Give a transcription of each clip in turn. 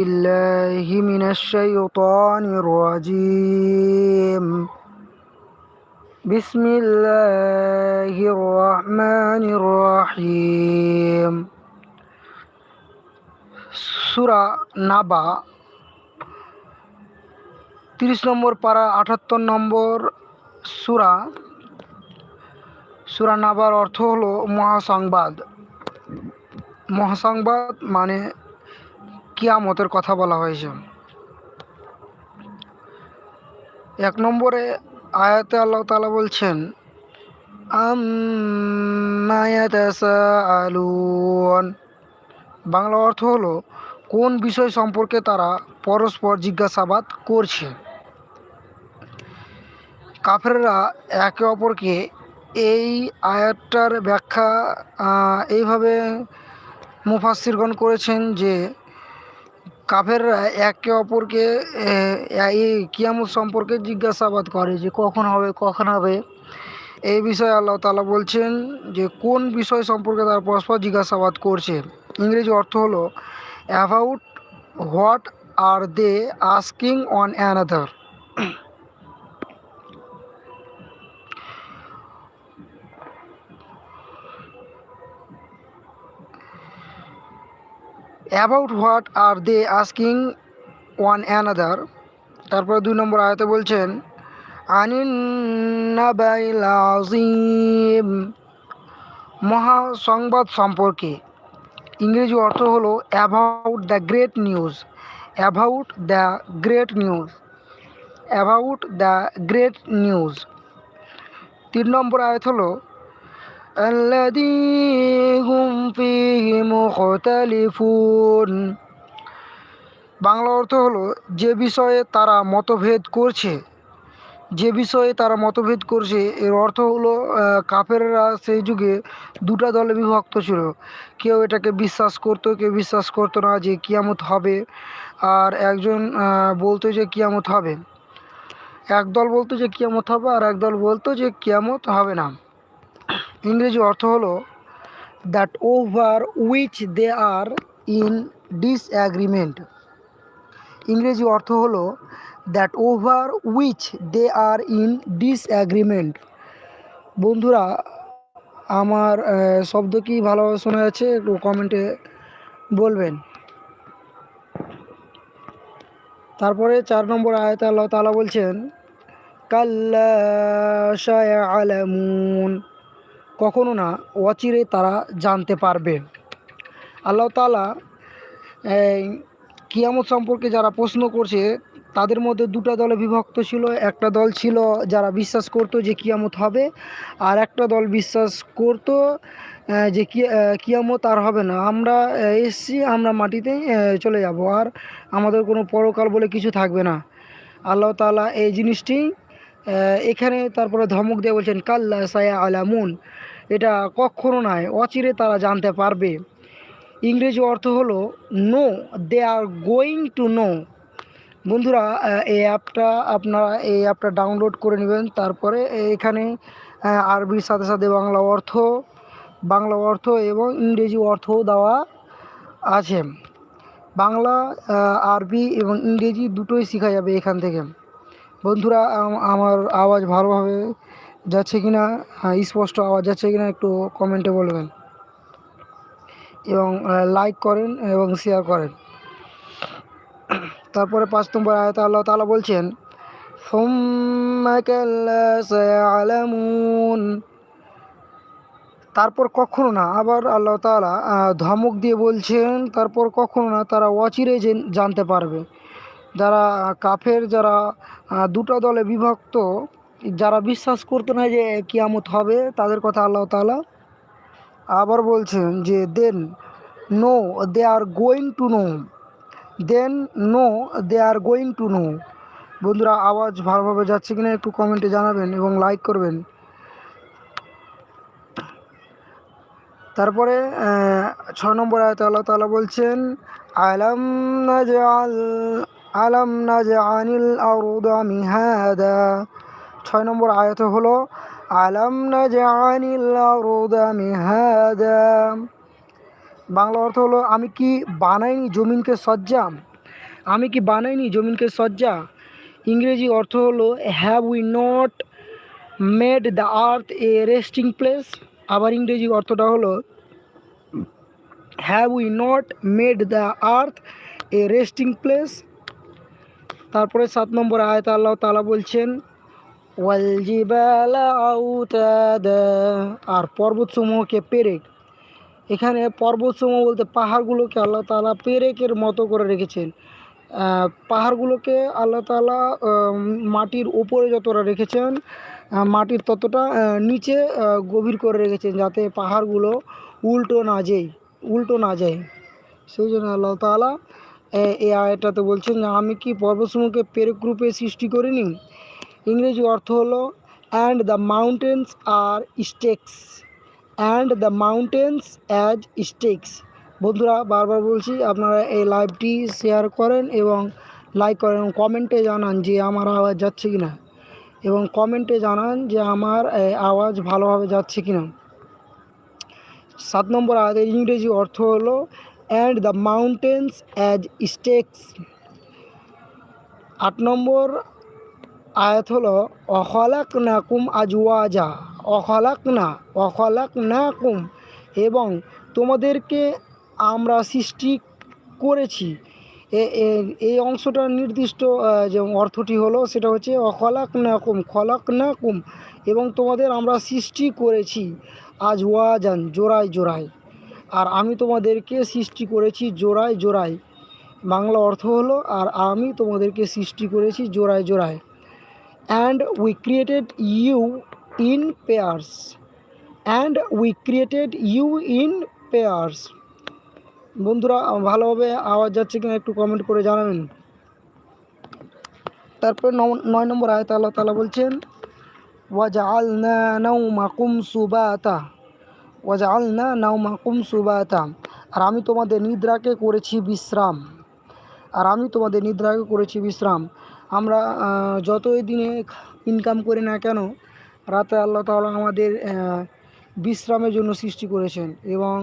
بالله من الشيطان الرجيم بسم الله الرحمن الرحيم সুরা নাবা তিরিশ নম্বর পারা আটাত্তর নম্বর সুরা সুরা নাবার অর্থ হলো মহাসংবাদ মহাসংবাদ মানে কিয়ামতের কথা বলা হয়েছে। এক নম্বরে আয়াতে আল্লাহ তালা বলছেন বাংলা অর্থ হলো, কোন বিষয় সম্পর্কে তারা পরস্পর জিজ্ঞাসাবাদ করছে। কাফেররা একে অপরকে এই আয়াতটার ব্যাখ্যা এইভাবে মুফাসিরগণ করেছেন যে কাফেররা একে অপরকে এই কিয়ামত সম্পর্কে জিজ্ঞাসাবাদ করে যে কখন হবে কখন হবে। এই বিষয়ে আল্লাহ তালা বলছেন যে কোন বিষয় সম্পর্কে তারা পরস্পর জিজ্ঞাসাবাদ করছে। ইংরেজি অর্থ হলো about what are they asking on another about what are they asking one another তারপরে দুই নম্বর আয়তে বলছেন, আনিন আজিম মহা সংবাদ সম্পর্কে। ইংরেজি অর্থ হলো about the great news about the great news about the great news তিন নম্বর আয়ত হলো الذي هم فيه مختلفون বাংলা অর্থ হলো যে বিষয়ে তারা মতভেদ করছে যে বিষয়ে তারা মতভেদ করছে এর অর্থ হলো কাফেররা সেই যুগে দুটা দলে বিভক্ত ছিল কেউ এটাকে বিশ্বাস করতো কেউ বিশ্বাস করতো না যে কিয়ামত হবে আর একজন বলতো যে কিয়ামত হবে এক দল বলতো যে কিয়ামত হবে আর এক দল বলতো যে কিয়ামত হবে না ইংরেজি অর্থ হলো that over which they are in disagreement ইংরেজি অর্থ হলো that over which they are in disagreement বন্ধুরা, আমার শব্দ কি ভালোভাবে শোনা যাচ্ছে একটু কমেন্টে বলবেন। তারপরে চার নম্বর আয়তা আল্লাহ তালা বলছেন, কাল্লা আলামুন কখনো না, অচিরে তারা জানতে পারবে। আল্লাহ তালা কিয়ামত সম্পর্কে যারা প্রশ্ন করছে, তাদের মধ্যে দুটা দলে বিভক্ত ছিল। একটা দল ছিল যারা বিশ্বাস করতো যে কিয়ামত হবে, আর একটা দল বিশ্বাস করত যে কিয়ামত আর হবে না। আমরা এসছি, আমরা মাটিতে চলে যাব, আর আমাদের কোনো পরকাল বলে কিছু থাকবে না। আল্লাহ তালা এই জিনিসটি এখানে তারপরে ধমক দিয়ে বলছেন, কাল্লা সায়া আলামুন। এটা কখনো নয়, অচিরে তারা জানতে পারবে। ইংরেজি অর্থ হলো no they are going to know বন্ধুরা এই অ্যাপটা আপনারা, এই অ্যাপটা ডাউনলোড করে নেবেন। তারপরে এখানে আরবির সাথে সাথে বাংলা অর্থ বাংলা অর্থ এবং ইংরেজি অর্থও দেওয়া আছে। বাংলা আরবি এবং ইংরেজি দুটোই শেখা যাবে এখান থেকে। বন্ধুরা আমার আওয়াজ ভালোভাবে যাচ্ছে কি না স্পষ্ট আওয়াজ যাচ্ছে কি না একটু কমেন্টে বলবেন। এবং লাইক করেন এবং শেয়ার করেন। তারপরে পাঁচ নম্বর আয়ত আল্লাহ তালা বলছেন তারপর কখনো না, আবার আল্লাহ তালা ধমক দিয়ে বলছেন, তারপর কখনো না তারা অচিরে জানতে পারবে। যারা কাফের, যারা দুটো দলে বিভক্ত যারা বিশ্বাস করতো না যে কিয়ামত হবে, তাদের কথা আল্লাহ তালা আবার বলছেন যে then no they are going to know then no they are going to know বন্ধুরা, আওয়াজ ভালোভাবে যাচ্ছে কিনা একটু কমেন্টে জানাবেন এবং লাইক করবেন। তারপরে ছয় নম্বর আয়ত আল্লাহ তালা বলছেন আলাম নাজআল আলাম নাজআনিল আরদা মিহাদা ছয় নম্বর আয়ত হলো, আলাম বাংলা অর্থ হলো, আমি কি বানাইনি জমিনকে সজ্জা আমি কি বানাইনি জমিনকে সজ্জা? ইংরেজি অর্থ হলো have we not made the earth a resting place আবার ইংরেজি অর্থটা হলো have we not made the earth a resting place তারপরে সাত নম্বর আয়ত আল্লাহ তালা বলছেন আর পর্বতসমূহকে পেরেক। এখানে পর্বতসমূহ বলতে পাহাড়গুলোকে আল্লাহ তালা পেরেকের মতো করে রেখেছেন। পাহাড়গুলোকে আল্লাহ তালা মাটির উপরে যতটা রেখেছেন মাটির ততটা নিচে গভীর করে রেখেছেন যাতে পাহাড়গুলো উল্টো না যায়, উল্টো না যায়। সেই জন্য আল্লাহ তালা এই আয়টাতে বলছেন আমি কি পর্বতসমূহকে পেরেক রূপে সৃষ্টি করিনি? ইংরেজি অর্থ হলো and the mountains are stakes and the mountains as stakes বন্ধুরা, বারবার বলছি, আপনারা এই লাইভটি শেয়ার করেন এবং লাইক করেন এবং কমেন্টে জানান যে আমার আওয়াজ যাচ্ছে কি না এবং কমেন্টে জানান যে আমার আওয়াজ ভালোভাবে যাচ্ছে কি না সাত নম্বর আয়াতের ইংরেজি অর্থ হলো and the mountains as stakes আট নম্বর আয়াত হলো অখলাক নাকুম আজওয়াজা অখলাক না অখলাক নাকুম এবং তোমাদেরকে আমরা সৃষ্টি করেছি এই অংশটার নির্দিষ্ট যে অর্থটি হলো, সেটা হচ্ছে অখলাক নাকুম খলাক নাকুম এবং তোমাদের আমরা সৃষ্টি করেছি আজ ওয়াজান জোড়ায় জোড়ায় আর আমি তোমাদেরকে সৃষ্টি করেছি জোড়ায় জোড়ায় বাংলা অর্থ হলো, আর আমি তোমাদেরকে সৃষ্টি করেছি জোড়ায় জোড়ায় and we created you in pairs and we created you in pairs বন্ধুরা, ভালোভাবে আওয়াজ যাচ্ছে কিনা একটু কমেন্ট করে জানাবেন। তারপরে নয় নম্বর আয়ত আল্লাহ তালা বলছেন, ওয়াজআলনা নাওমাকুম সুবাতা। ওয়াজআলনা নাওমাকুম সুবাতা। আর আমি তোমাদের নিদ্রাকে করেছি বিশ্রাম। আর আমি তোমাদের নিদ্রাকে করেছি বিশ্রাম। আমরা যতই দিনে ইনকাম করি না কেন, রাতে আল্লাহ তালা আমাদের বিশ্রামের জন্য সৃষ্টি করেছেন এবং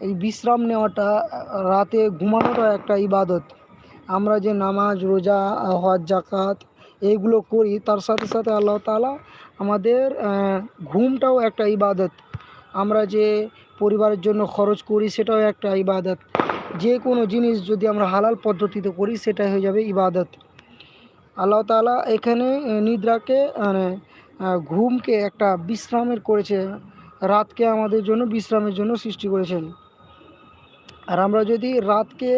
এই বিশ্রাম নেওয়াটা রাতে ঘুমানোটা একটা ইবাদত। আমরা যে নামাজ, রোজা, হজ জাকাত এইগুলো করি, তার সাথে সাথে আল্লাহ তালা আমাদের ঘুমটাও একটা ইবাদত। আমরা যে পরিবারের জন্য খরচ করি, সেটাও একটা ইবাদত। যে কোনো জিনিস যদি আমরা হালাল পদ্ধতিতে করি সেটা হয়ে যাবে ইবাদত। আল্লাহ তাআলা এখানে নিদ্রাকে মানে ঘুমকে একটা বিশ্রামের করেছে, রাতকে আমাদের জন্য বিশ্রামের জন্য সৃষ্টি করেছেন। আর আমরা যদি রাতকে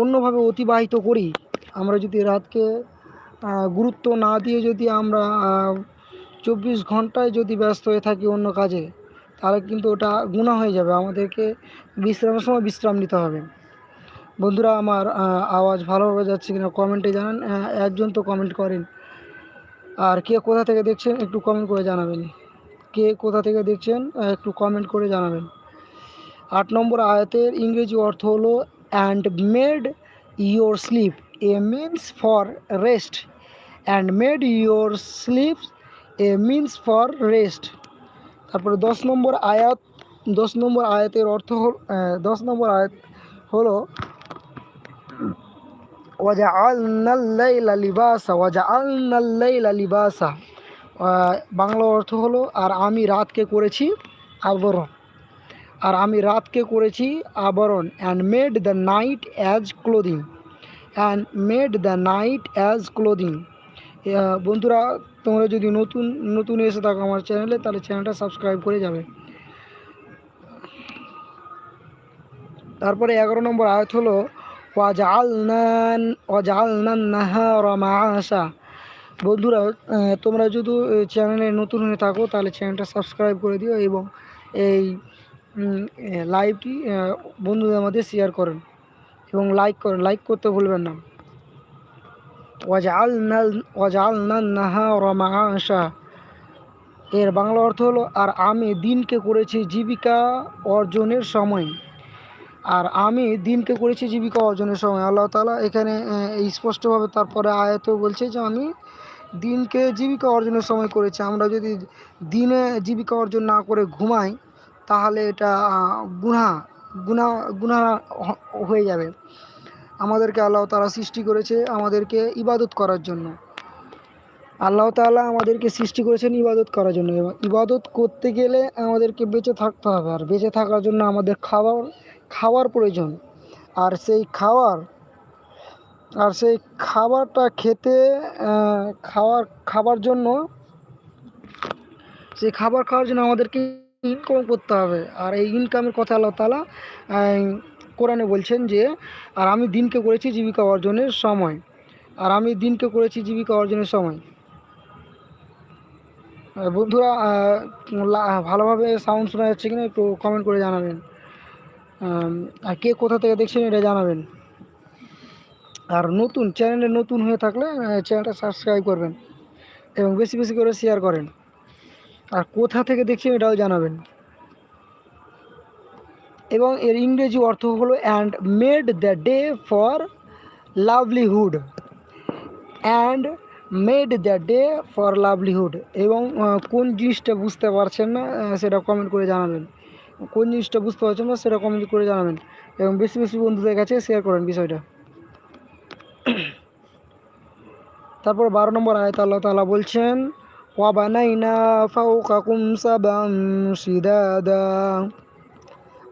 অন্যভাবে অতিবাহিত করি, আমরা যদি রাতকে গুরুত্ব না দিয়ে যদি আমরা চব্বিশ ঘন্টায় যদি ব্যস্ত হয়ে থাকি অন্য কাজে, তাহলে কিন্তু ওটা গুণা হয়ে যাবে। আমাদেরকে বিশ্রামের সময় বিশ্রাম নিতে হবে। বন্ধুরা আমার আওয়াজ ভালোভাবে যাচ্ছে কিনা কমেন্টে জানান। একজন তো কমেন্ট করেন। আর কে কোথা থেকে দেখছেন একটু কমেন্ট করে জানাবেন। কে কোথা থেকে দেখছেন একটু কমেন্ট করে জানাবেন। আট নম্বর আয়াতের ইংরেজি অর্থ হলো and made your sleep a means for rest and made your sleep a means for rest তারপরে দশ নম্বর আয়াত, দশ নম্বর আয়াতের অর্থ হল দশ নম্বর আয়াত হলো বাংলা অর্থ হলো, আর আমি রাতকে করেছি আবরণ। আর আমি রাতকে করেছি আবরণ and made the night as clothing and made the night as clothing বন্ধুরা, তোমরা যদি নতুন নতুন এসে থাকো আমার চ্যানেলে, তাহলে চ্যানেলটা সাবস্ক্রাইব করে যাবে। তারপরে এগারো নম্বর আয়াত হলো বন্ধুরা তোমরা যদি চ্যানেলে নতুন হয়ে থাকো, তাহলে চ্যানেলটা সাবস্ক্রাইব করে দিও এবং এই লাইভটি বন্ধুদের মধ্যে শেয়ার করেন এবং লাইক করেন। লাইক করতে ভুলবেন না। ওয়াজালনা ওয়াজালনা নাহার মাআশা। এর বাংলা অর্থ হলো, আর আমি দিনকে করেছি জীবিকা অর্জনের সময়। আর আমি দিনকে করেছি জীবিকা অর্জনের সময়। আল্লাহ তালা এখানে স্পষ্টভাবে তারপরে আয়াত বলছে যে আমি দিনকে জীবিকা অর্জনের সময় করেছি। আমরা যদি দিনে জীবিকা অর্জন না করে ঘুমাই, তাহলে এটা গুনা গুনা হ- হয়ে যাবে। আমাদেরকে আল্লাহ তালা সৃষ্টি করেছে আমাদেরকে ইবাদত করার জন্য। আল্লাহ তালা আমাদেরকে সৃষ্টি করেছেন ইবাদত করার জন্য। এবং ইবাদত করতে গেলে আমাদেরকে বেঁচে থাকতে হবে। আর বেঁচে থাকার জন্য আমাদের খাবার খাওয়ার প্রয়োজন। আর সেই খাওয়ার, আর সেই খাবারটা খেতে খাওয়ার, খাবার জন্য, সেই খাবার খাওয়ার জন্য আমাদেরকে ইনকাম করতে হবে। আর এই ইনকামের কথা আল্লাহ তালা কোরআনে বলছেন যে, আর আমি দিনকে করেছি জীবিকা অর্জনের সময়। আর আমি দিনকে করেছি জীবিকা অর্জনের সময়। বন্ধুরা ভালোভাবে সাউন্ড শোনা যাচ্ছে কিনা একটু কমেন্ট করে জানাবেন। আর কে কোথা থেকে দেখছেন এটা জানাবেন। আর নতুন, চ্যানেলে নতুন হয়ে থাকলে চ্যানেলটা সাবস্ক্রাইব করবেন এবং বেশি বেশি করে শেয়ার করেন। আর কোথা থেকে দেখছেন এটাও জানাবেন। এবং এর ইংরেজি অর্থ হলো and made the day for livelihood and made the day for livelihood এবং কোন জিনিসটা বুঝতে পারছেন না সেটা কমেন্ট করে জানাবেন। কোন জিনিসটা বুঝতে পারছেন না, সেটা কমেন্ট করে জানাবেন। এবং বেশি বেশি বন্ধুদের কাছে শেয়ার করেন বিষয়টা। তারপর বারো নম্বর আয়ত আল্লাহ তাআলা বলছেন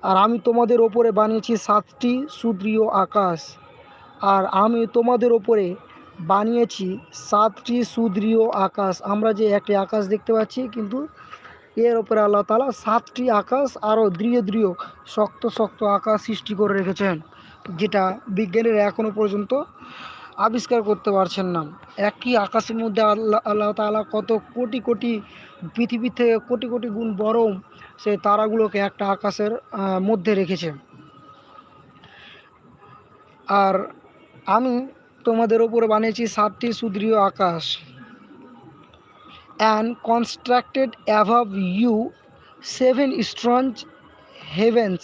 আর আমি তোমাদের ওপরে বানিয়েছি সাতটি সুদৃঢ় আকাশ। আর আমি তোমাদের ওপরে বানিয়েছি সাতটি সুদৃঢ় আকাশ। আমরা যে একটি আকাশ দেখতে পাচ্ছি, কিন্তু এর ওপরে আল্লাহ তালা সাতটি আকাশ আরও দৃঢ় দৃঢ়, শক্ত শক্ত আকাশ সৃষ্টি করে রেখেছেন, যেটা বিজ্ঞানীরা এখনও পর্যন্ত আবিষ্কার করতে পারছেন না। একই আকাশের মধ্যে আল্লাহ আল্লাহ তাআলা কত কোটি কোটি পৃথিবীর থেকে কোটি কোটি গুণ বড় সেই তারাগুলোকে একটা আকাশের মধ্যে রেখেছে। আর আমি তোমাদের ওপরে বানিয়েছি সাতটি সুদৃঢ় আকাশ। And constructed above you seven strong heavens.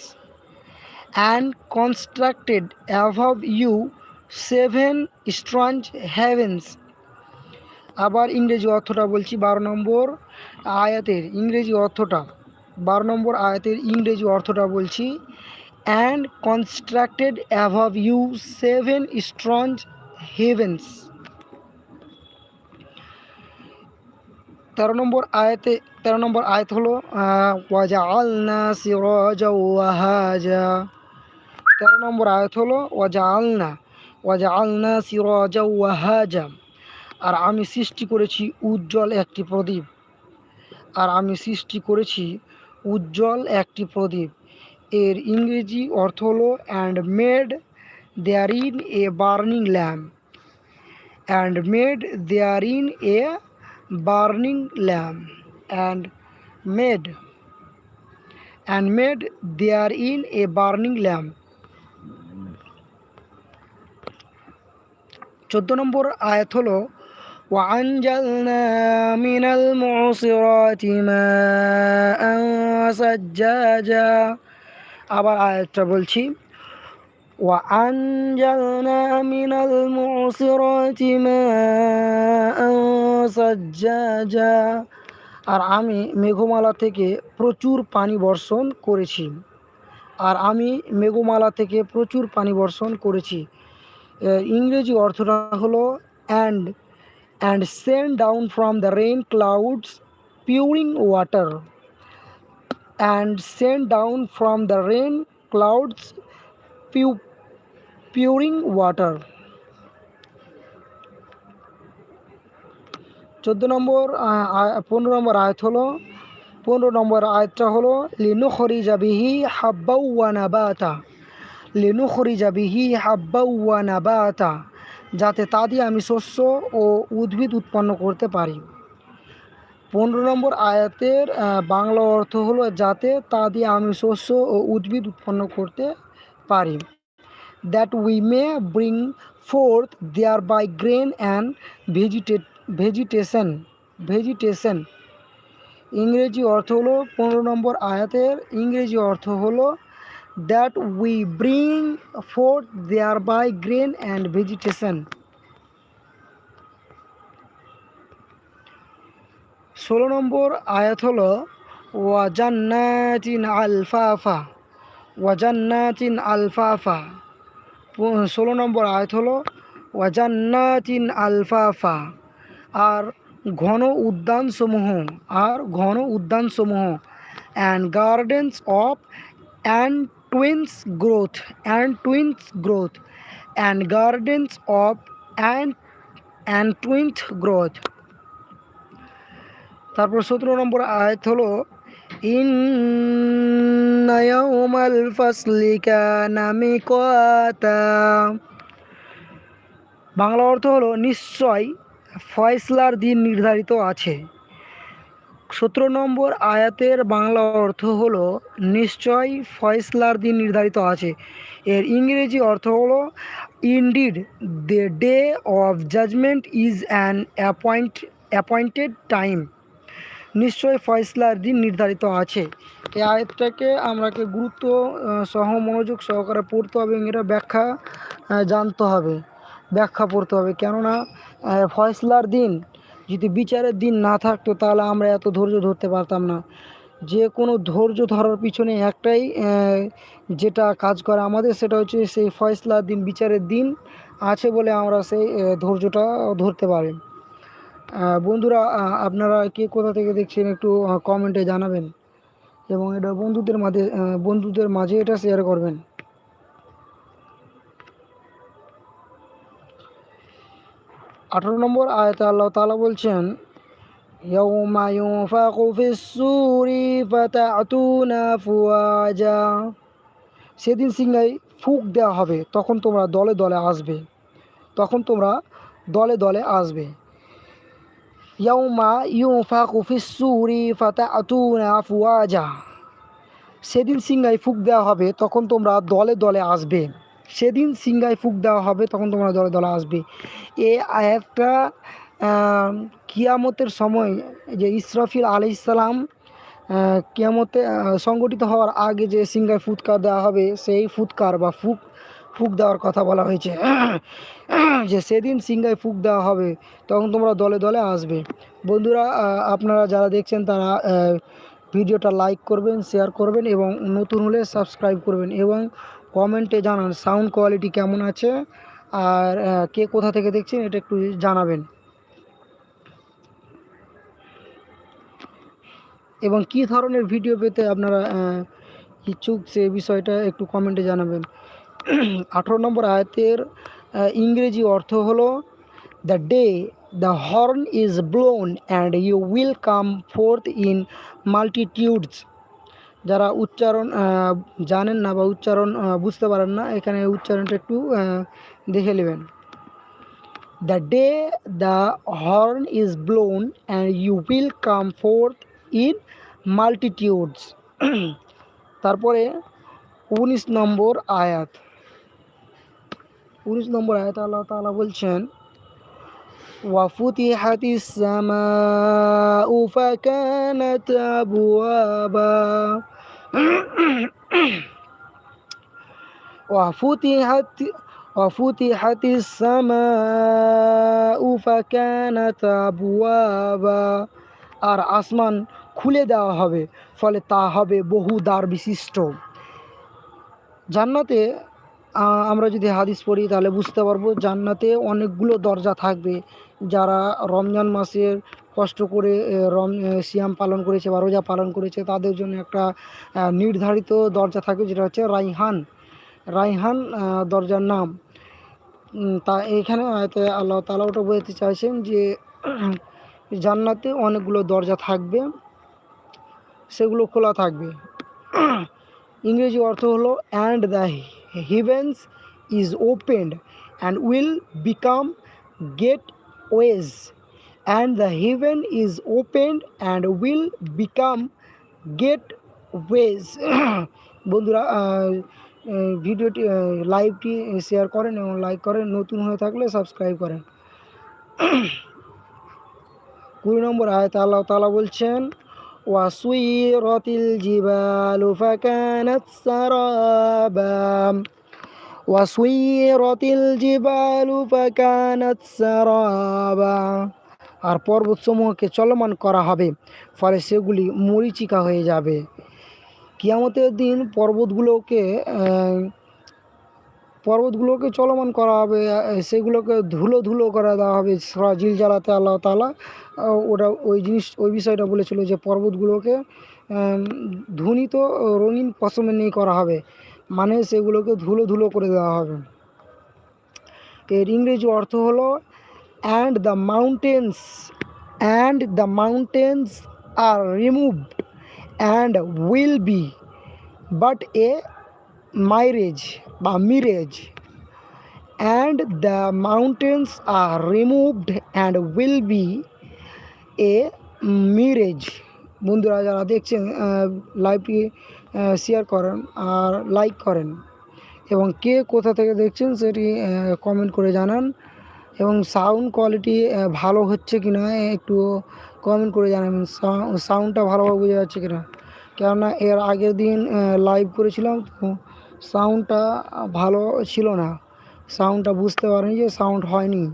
And constructed above you seven strong heavens. আবার ইংরেজি অর্থটা বলছি বারো নম্বর আয়াতের, ইংরেজি অর্থটা। বারো নম্বর আয়াতের ইংরেজি অর্থটা বলছি। And constructed above you seven strong heavens. তেরো নম্বর আয়াতে, তেরো নম্বর আয়াত হলো ওয়াজা আলনা সিরাজা ওয়াহাজা। তেরো নম্বর আয়াত হলো ওয়াজা আলনা ওয়াজা আলনা সিরাজা ওয়াহাজা। আর আমি সৃষ্টি করেছি উজ্জ্বল একটি প্রদীপ। আর আমি সৃষ্টি করেছি উজ্জ্বল একটি প্রদীপ। এর ইংরেজি অর্থ হলো and made therein a burning lamp and made therein a burning lamp and made and made there in a burning lamp চোদ্দ নম্বর আয়াত হলো وأنزلنا من المعصرات ماء سجاجا আবার আয়াতটা বলছি وأنزلنا من المعصرات ماء سجاجا আর আমি মেঘমালা থেকে প্রচুর পানি বর্ষণ করেছি আর আমি মেঘমালা থেকে প্রচুর পানি বর্ষণ করেছি এর ইংরেজি অর্থটা হলো and and send down from the rain clouds pouring water and send down from the rain clouds Piu pouring water. চোদ্দ নম্বর পনেরো নম্বর আয়াত হলো, পনেরো নম্বর আয়াতটা হলো লিনু খরি যাবিহি হাব্বাউয়া নাবাতা। লিনু খরি যাবিহি হাব্বাউয়া নাবাতা, যাতে তা দিয়ে আমি শস্য ও উদ্ভিদ উৎপন্ন করতে পারি। পনেরো নম্বর আয়াতের বাংলা অর্থ হলো, যাতে তা দিয়ে আমি শস্য ও উদ্ভিদ উৎপন্ন করতে পারি। That we may bring forth thereby grain and vegetate vegetation vegetation ইংরেজি অর্থ হলো পনেরো নম্বর আয়াতের ইংরেজি অর্থ হলো that we bring forth thereby grain and vegetation ষোলো নম্বর আয়াত হলো ওয়াজান্নাতিন আলফাফা ওয়াজান্নাতিন আলফাফা। ষোলো নম্বর আয়াত হলো, ওয়াজান্নাতিন আলফাফা আর ঘন উদ্যানসমূহ, আর ঘন উদ্যানসমূহ, and gardens of and twins growth and twins growth and gardens of and and twins growth তারপর সতেরো নম্বর আয়াত হলো ইন্না ইয়াউমাল ফাসলি কানা মিকাতা। বাংলা অর্থ হলো, নিশ্চয় ফয়সলার দিন নির্ধারিত আছে। সতেরো নম্বর আয়াতের বাংলা অর্থ হলো, নিশ্চয় ফয়সলার দিন নির্ধারিত আছে। এর ইংরেজি অর্থ হলো, indeed the day of judgement is an appoint, appointed time. নিশ্চয় ফয়সলার দিন নির্ধারিত আছে। এই আয়াতটাকে আমরাকে গুরুত্ব সহ মনোযোগ সহকারে পড়তে হবে এবং এটা ব্যাখ্যা জানতে হবে। ব্যাখ্যা পড়তে হবে। কেননা ফয়সলার দিন যদি বিচারের দিন না থাকতো, তাহলে আমরা এত ধৈর্য ধরতে পারতাম না। যে কোনো ধৈর্য ধরার পিছনে একটাই যেটা কাজ করে আমাদের, সেটা হচ্ছে সেই ফয়সলার দিন, বিচারের দিন আছে বলে আমরা সেই ধৈর্যটা ধরতে পারি। বন্ধুরা আহ, আপনারা কে কোথা থেকে দেখছেন একটু কমেন্টে জানাবেন এবং এটা বন্ধুদের মাঝে আহ, বন্ধুদের মাঝে এটা শেয়ার করবেন আঠারো নম্বর আয়তে আল্লাহ তাআলা বলছেন يوم ينفخ في السور فتأتون أفواجا সেদিন সিংহাই ফুক দেওয়া হবে তখন তোমরা দলে দলে আসবে তখন তোমরা দলে দলে আসবে ইয়াউমা ইউফাকু ফিসসুরি ফাতাআতুনা আফওয়াজা সেদিন সিংহায় ফুক দেওয়া হবে, তখন তোমরা দলে দলে আসবে। সেদিন সিংহায় ফুক দেওয়া হবে, তখন তোমরা দলে দলে আসবে। এ আয়াতটা কিয়ামতের সময় যে ইসরাফিল আলি ইসলাম কিয়ামতে সংগঠিত হওয়ার আগে যে সিংহায় ফুৎকার দেওয়া হবে, সেই ফুৎকার বা ফুক ফুক দেওয়ার কথা বলা হয়েছে। যে সেদিন সিংহায় ফুক দেওয়া হবে, তখন তোমরা দলে দলে আসবে। বন্ধুরা আপনারা যারা দেখছেন তারা ভিডিওটা লাইক করবেন, শেয়ার করবেন এবং নতুন হলে সাবস্ক্রাইব করবেন এবং কমেন্টে জানান সাউন্ড কোয়ালিটি কেমন আছে আর কে কোথা থেকে দেখছেন এটা একটু জানাবেন। এবং কী ধরনের ভিডিও পেতে আপনারা ইচ্ছুক সে বিষয়টা একটু কমেন্টে জানাবেন। আঠেরো নম্বর আয়াতের ইংরেজি অর্থ হলো the day the horn is blown and you will come forth in multitudes যারা উচ্চারণ জানেন না বা উচ্চারণ বুঝতে পারেন না, এখানে উচ্চারণটা একটু দেখে নেবেন। The day the horn is blown and you will come forth in multitudes তারপরে উনিশ নম্বর আয়াত। উনিশ নম্বর আয়াত আল্লাহ তাআলা বলছেন وفتحت السماء فكانت أبوابا وفتحت وفتحت السماء فكانت أبوابا আর আসমান খুলে দেওয়া হবে ফলে তা হবে বহু দ্বার বিশিষ্ট জান্নাতে আহ, আমরা যদি হাদিস পড়ি, তাহলে বুঝতে পারব জান্নাতে অনেকগুলো দরজা থাকবে। যারা রমজান মাসের কষ্ট করে রম সিয়াম পালন করেছে বা রোজা পালন করেছে, তাদের জন্য একটা নির্ধারিত দরজা থাকবে, যেটা হচ্ছে রাইহান। রাইহান দরজার নাম। তা এখানে আল্লাহ তালা ওটা বোঝাতে চাইছেন যে, জান্নাতে অনেকগুলো দরজা থাকবে, সেগুলো খোলা থাকবে। ইংরেজি অর্থ হলো and the opened and will become gateways and the heaven is opened and will become gateways বন্ধুরা ভিডিওটি লাইভটি শেয়ার করেন এবং লাইক করেন। নতুন হয়ে থাকলে সাবস্ক্রাইব করেন। কুড়ি নম্বর আয়ত আল্লাহ তালা বলছেন ওয়াসুইরতিল জিবালু ফাকানাত সারাবা ওয়াসুইরতিল জিবালু ফাকানাত সারাবা আর পর্বতসমূহকে চলমান করা হবে, ফলে সেগুলি মরিচিকা হয়ে যাবে। কিয়ামতের দিন পর্বতগুলোকে পর্বতগুলোকে চলমান করা হবে সেগুলোকে ধুলো ধুলো করে দেওয়া হবে জিল জ্বালাতে আল্লাহ তালা ওটা ওই জিনিস, ওই বিষয়টা বলেছিল যে পর্বতগুলোকে ধুনিত রঙিন পশমে নিয়ে করা হবে মানে সেগুলোকে ধুলো ধুলো করে দেওয়া হবে। এর ইংরেজি অর্থ হলো and the mountains and the mountains are removed and will be but a mirage বা mirage and the mountains are removed and will be a mirage বন্ধুরা যারা দেখছেন লাইভটি শেয়ার করেন আর লাইক করেন। এবং কে কোথা থেকে দেখছেন সেটি কমেন্ট করে জানান। এবং সাউন্ড কোয়ালিটি ভালো হচ্ছে কি না একটু কমেন্ট করে জানাবেন। সাউন্ডটা ভালোভাবে বোঝা যাচ্ছে কিনা। কেননা এর আগের দিন লাইভ করেছিলাম, তো সাউন্ডটা ভালো ছিল না। সাউন্ডটা বুঝতে পারিনি যে সাউন্ড হয়নি।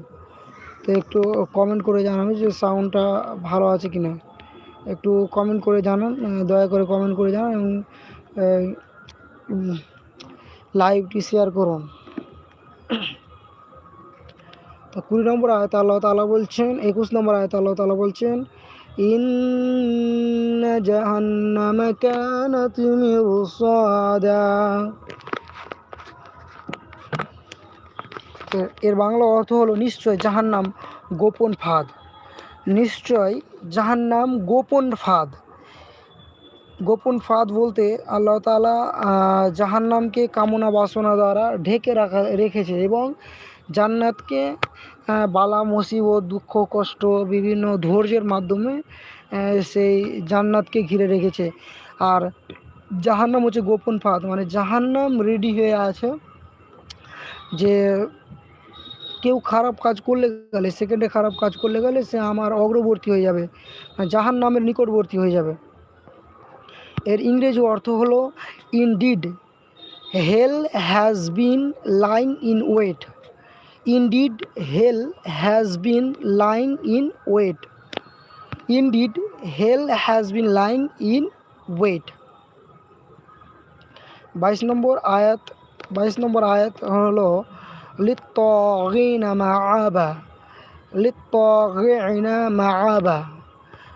তো একটু কমেন্ট করে জানাবেন যে সাউন্ডটা ভালো আছে কি না একটু কমেন্ট করে জানান দয়া করে কমেন্ট করে জানান এবং লাইভটি শেয়ার করুন। তো কুড়ি নম্বর আয়ত আল্লাহ তালা বলছেন, একুশ নম্বর আয়ত আল্লাহ তালা বলছেন ইন জাহান্নাম কানাত মিরসাদা এর- বাংলা অর্থ হলো নিশ্চয় জাহান্নাম গোপন ফাঁদ। নিশ্চয় জাহান্নাম গোপন ফাঁদ। গোপন ফাঁদ বলতে আল্লাহ তালা জাহান্নামকে কামনা বাসনা দ্বারা ঢেকে রাখা, রেখেছে এবং জান্নাতকে বালা, মুসিবত, দুঃখ, কষ্ট বিভিন্ন ধৈর্যের মাধ্যমে সেই জান্নাতকে ঘিরে রেখেছে। আর জাহান্নাম হচ্ছে গোপন ফাঁদ মানে জাহান্নাম রেডি হয়ে আছে যে কেউ খারাপ কাজ করলে গেলে সেকেন্ডে খারাপ কাজ করলে গেলে সে আমার অগ্রবর্তী হয়ে যাবে জাহান নামের নিকটবর্তী হয়ে যাবে। এর ইংরেজি অর্থ হলো indeed hell has been lying in wait indeed hell has been lying in wait indeed hell has been lying in wait বাইশ নম্বর আয়াত, বাইশ নম্বর আয়াত হলো, লিত্তগিনা মাআবা লিত্তগিনা মাআবা।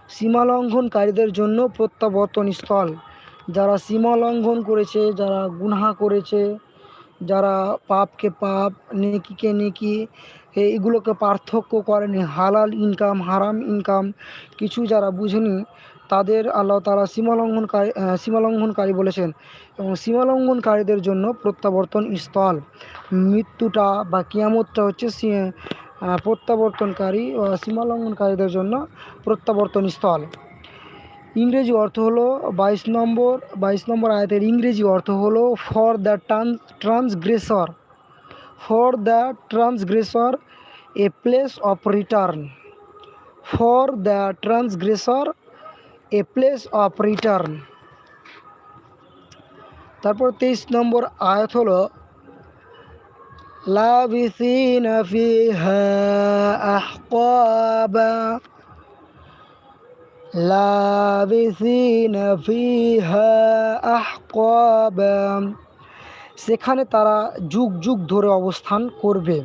সীমা লঙ্ঘনকারীদের জন্য প্রত্যাবর্তন স্থল। যারা সীমা লঙ্ঘন করেছে, যারা গুনহা করেছে যারা পাপকে পাপ, নেকিকে নেকি এইগুলোকে পার্থক্য করেনি, হালাল ইনকাম হারাম ইনকাম কিছু যারা বুঝেনি, তাদের আল্লাহ তালা সীমালঙ্ঘনকারী সীমালঙ্ঘনকারী বলেছেন এবং সীমালঙ্ঘনকারীদের জন্য প্রত্যাবর্তন স্থল। মৃত্যুটা বা কিয়ামতটা হচ্ছে প্রত্যাবর্তনকারী সীমালঙ্ঘনকারীদের জন্য প্রত্যাবর্তন স্থল। ইংরেজি অর্থ হলো বাইশ নম্বর বাইশ নম্বর আয়াতের ইংরেজি অর্থ হলো for the trans transgressor for the transgressor a place of return for the transgressor a place of return তারপর তেইশ নম্বর আয়াত হলো, লাবিসিন ফিহা আহকাবা। লাবিসিন ফিহা আহকাবা সেখানে তারা যুগ যুগ ধরে অবস্থান করবে।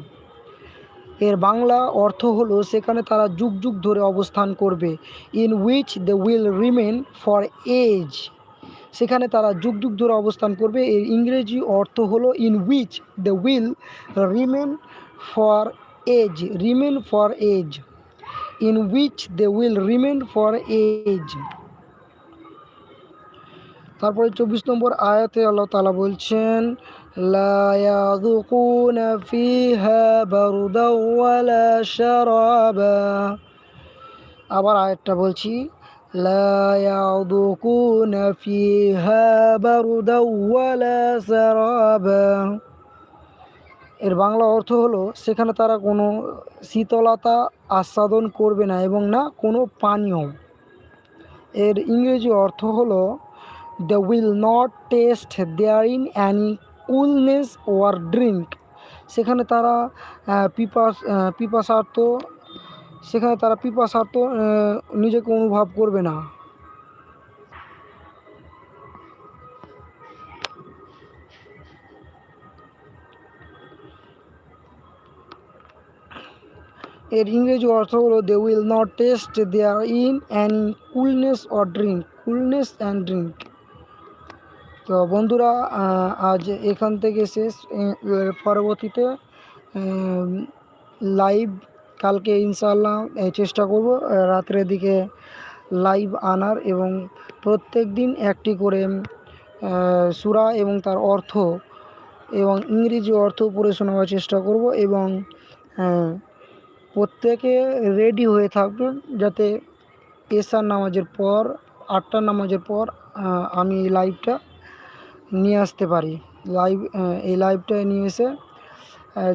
এর বাংলা অর্থ হলো, সেখানে তারা যুগ যুগ ধরে অবস্থান করবে in which they will remain for age সেখানে তারা যুগ যুগ ধরে অবস্থান করবে, এর ইংরেজি অর্থ হলো in which they will remain for age remain for age in which they will remain for age. তারপরে চব্বিশ নম্বর আয়াতে আল্লাহ তালা বলছেন আবার আয়াতটা বলছি লায়াদুকুনা বারুদা বারুদাওয়ালা সারাবা এর বাংলা অর্থ হলো, সেখানে তারা কোনো শীতলতা আস্বাদন করবে না এবং না কোনো পানীয়। এর ইংরেজি অর্থ হলো the will not taste therein any coolness or drink সেখানে তারা পিপাস পিপাসার্থ, সেখানে তারা পিপাসার্থ নিজেকে অনুভব করবে না। এর ইংরেজি অর্থ হলো they will not taste therein and coolness or drink coolness and drink তো বন্ধুরা আজ এখান থেকে শেষ পরবর্তীতে লাইভ কালকে ইনশাল্লাহ চেষ্টা করব রাত্রের দিকে লাইভ আনার এবং প্রত্যেক দিন একটি করে সুরা এবং তার অর্থ এবং ইংরেজি অর্থ পড়ে শোনাবার চেষ্টা করব এবং প্রত্যেকে রেডি হয়ে থাকবেন যাতে এশার নামাজের পর, আটটার নামাজের পর আমি এই লাইভটা নিয়ে আসতে পারি। লাইভ এই লাইভটা নিয়ে এসে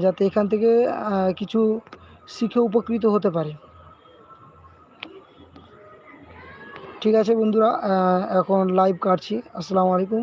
যাতে এখান থেকে কিছু শিখে উপকৃত হতে পারে। ঠিক আছে বন্ধুরা এখন লাইভ কাটছি। আসসালামু আলাইকুম।